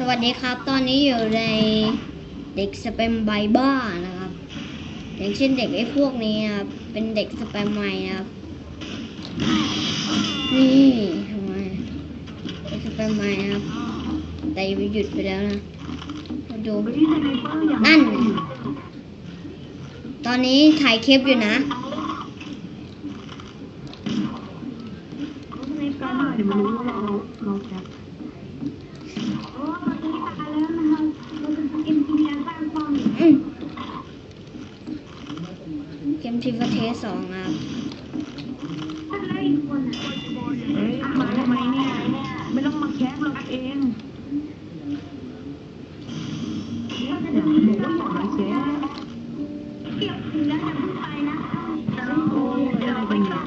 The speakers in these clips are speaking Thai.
สวัสดีครับ ตอนนี้อยู่ในเด็กสแปมไบบ้านะครับ อย่างเช่นเด็กไอ้พวกนี้นะครับ เป็นเด็กสแปมใหม่นะครับ นี่ทำไมเด็กสแปมใหม่นะครับ แต่ไปหยุดไปแล้วนะมาดูนั่น ตอนนี้ถ่ายคลิปอยู่นะเดี๋ยวมันรู้ว่าเราเราแคปโอ้ตอนนี้ตายแล้วนะครับเราจะกินกินยาสร้างความ อืมเก มทีฟเทสสองครับอะไรอีกคนอะเฮ้ยมาทำไมเนี่ย ไม่ต้องมาแคปเราเองเนี่ยบอกว่าอย่ามาแคปเก็บถึงแล้วจะพูดไปนะโอ้ยอะไรกันเนี่ย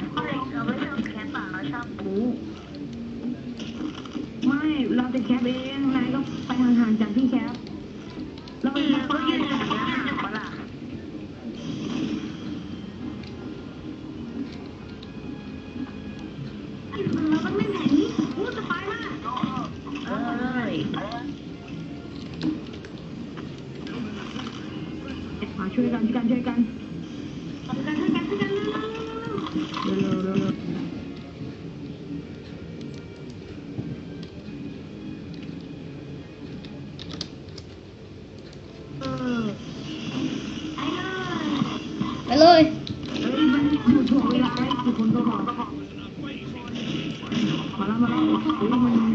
เราไม่ชอบแคปอะเราชอบบู๊ไม่ เราจะแคปเอง นายก็ไปห่างๆจากที่แคป À, chơi cắn, chơi cắn, chơi cắn Rồi, rồi, rồi, rồi Anh ơi Anh ơi